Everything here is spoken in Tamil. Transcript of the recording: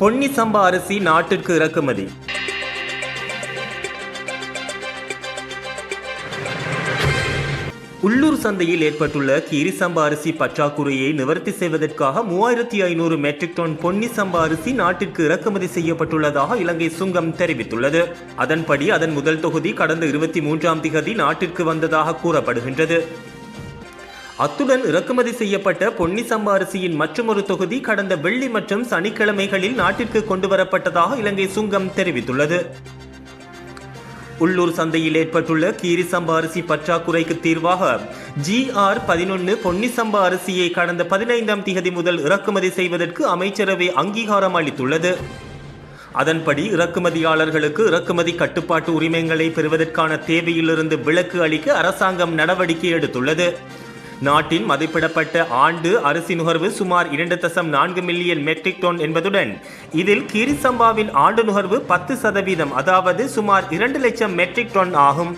பொன்னி சம்பா அரிசி நாட்டிற்கு இறக்குமதி. உள்ளூர் சந்தையில் ஏற்பட்டுள்ள கீரி சம்பா அரிசி பற்றாக்குறையை நிவர்த்தி செய்வதற்காக மூவாயிரத்தி ஐநூறு மெட்ரிக் டன் பொன்னி சம்பா அரிசி நாட்டிற்கு இறக்குமதி செய்யப்பட்டுள்ளதாக இலங்கை சுங்கம் தெரிவித்துள்ளது. அதன்படி அதன் முதல் தொகுதி கடந்த இருபத்தி மூன்றாம் திகதி நாட்டிற்கு வந்ததாக கூறப்படுகின்றது. அத்துடன் இறக்குமதி செய்யப்பட்ட பொன்னி சம்பா அரிசியின் மற்றொரு தொகுதி கடந்த வெள்ளி மற்றும் சனிக்கிழமைகளில் நாட்டிற்கு கொண்டு வரப்பட்டதாக இலங்கை சுங்கம் தெரிவித்துள்ளது. உள்ளூர் சந்தையில் ஏற்பட்டுள்ள கீரி சம்பா அரிசி பற்றாக்குறைக்கு தீர்வாக ஜிஆர் பதினொன்று பொன்னி சம்பா அரிசியை கடந்த பதினைந்தாம் திகதி முதல் இறக்குமதி செய்வதற்கு அமைச்சரவை அங்கீகாரம் அளித்துள்ளது. அதன்படி இறக்குமதியாளர்களுக்கு இறக்குமதி கட்டுப்பாட்டு உரிமங்களை பெறுவதற்கான தேவையிலிருந்து விலக்கு அளிக்க அரசாங்கம் நடவடிக்கை எடுத்துள்ளது. நாட்டின் மதிப்பிடப்பட்ட ஆண்டு அரிசி நுகர்வு சுமார் இரண்டு தசம் நான்கு மில்லியன் மெட்ரிக் டன் என்பதுடன் இதில் கீரிசம்பாவின் ஆண்டு நுகர்வு பத்து சதவீதம் அதாவது சுமார் இரண்டு லட்சம் மெட்ரிக் டன் ஆகும்.